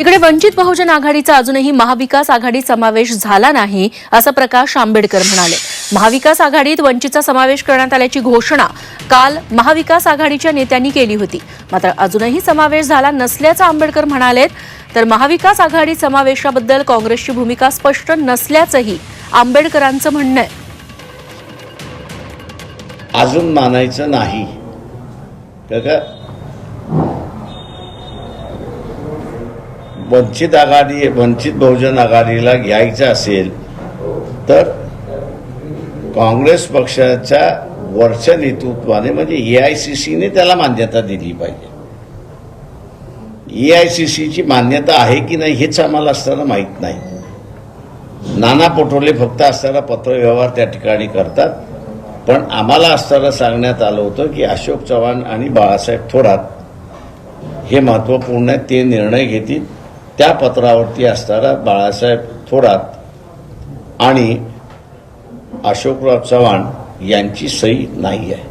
इकडे वंचित बहुजन आघाडीचा अजूनही महाविकास आघाडीत समावेश झाला नाही असं प्रकाश आंबेडकर म्हणाले. महाविकास आघाडीत वंचितचा समावेश करण्यात आल्याची घोषणा काल महाविकास आघाडीच्या नेत्यांनी केली होती. मात्र अजूनही समावेश झाला नसल्याचं आंबेडकर म्हणालेत तर महाविकास आघाडीत समावेशाबद्दल काँग्रेसची भूमिका स्पष्ट नसल्याचंही आंबेडकरांचं म्हणणं आहे. अजून मानायचं नाही का का वंचित आघाडी वंचित बहुजन आघाडीला घ्यायचं असेल तर काँग्रेस पक्षाच्या वरच्या नेतृत्वाने म्हणजे ए आय सी सीने त्याला मान्यता दिली पाहिजे. ए आय सी सीची मान्यता आहे की नाही हेच आम्हाला असताना माहीत नाही. नाना पटोले फक्त असताना पत्रव्यवहार त्या ठिकाणी करतात. पण आम्हाला असताना सांगण्यात आलं होतं की अशोक चव्हाण आणि बाळासाहेब थोरात हे महत्त्वपूर्ण आहे ते निर्णय घेतील. त्या पत्रावरती असताना बाळासाहेब थोरात आणि अशोकराव चव्हाण यांची सही नाही आहे.